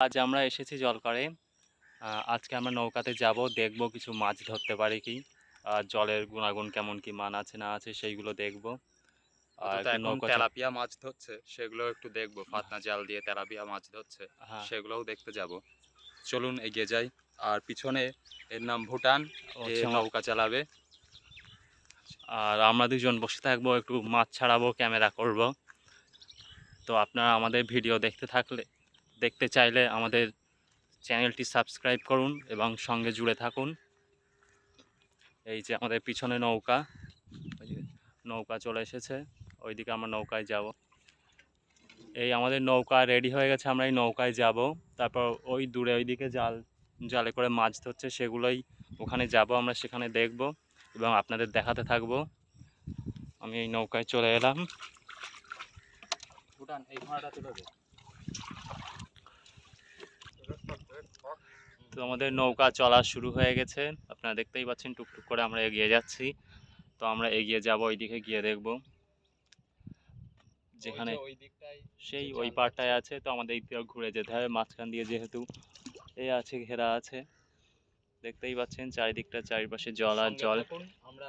আজ আমরা এসেছি জলকরে। আজকে আমরা নৌকাতে যাব দেখব কিছু মাছ ধরতে পারি কি আর জলের গুণাগুণ কেমন কি মান আছে না আছে সেইগুলো দেখব। আর তেলাপিয়া মাছ ধরছে সেগুলো একটু দেখব ফাতনা জাল দিয়ে তেলাপিয়া মাছ ধরছে হ্যাঁ। সেগুলোও দেখতে যাব। চলুন এগিয়ে যাই আর পিছনে এর নাম ভুটান আচ্ছা, নৌকা চালাবে। আর আমরা দুজন বসে থাকব একটু মাছ ছাড়াবো ক্যামেরা করব। তো আপনারা আমাদের ভিডিও দেখতে থাকলে দেখতে চাইলে আমাদের চ্যানেলটি সাবস্ক্রাইব করুন এবং সঙ্গে জুড়ে থাকুন। এই যে আমাদের পিছনে নৌকা নৌকা চলে এসেছে, ওইদিকে আমরা নৌকায় যাব। এই আমাদের নৌকা রেডি হয়ে গেছে, আমরা এই নৌকায় যাব। তারপর ওই দূরে ওইদিকে জাল, জালে করে মাছ ধরছে, সেগুলোই ওখানে যাব, আমরা সেখানে দেখব এবং আপনাদের দেখাতে থাকব। আমি এই নৌকায় চলে এলাম। ভুটান, এই ঘোড়াটা তুলে তো আমাদের নৌকা চলা শুরু হয়ে গেছে। আপনারা দেখতেই পাচ্ছেন টুকটুক করে আমরা এগিয়ে যাচ্ছি। তো আমরা এগিয়ে যাব ওইদিকে গিয়ে দেখব। যেখানে সেই ওই পাড়টায় আছে। তো আমাদের এই দিকে ঘুরে যেতে হবে। মাঝখান দিয়ে যেহেতু এ আছে ঘেরা আছে। দেখতেই পাচ্ছেন চারিদিকটা চারিপাশে জল আর জল। আমরা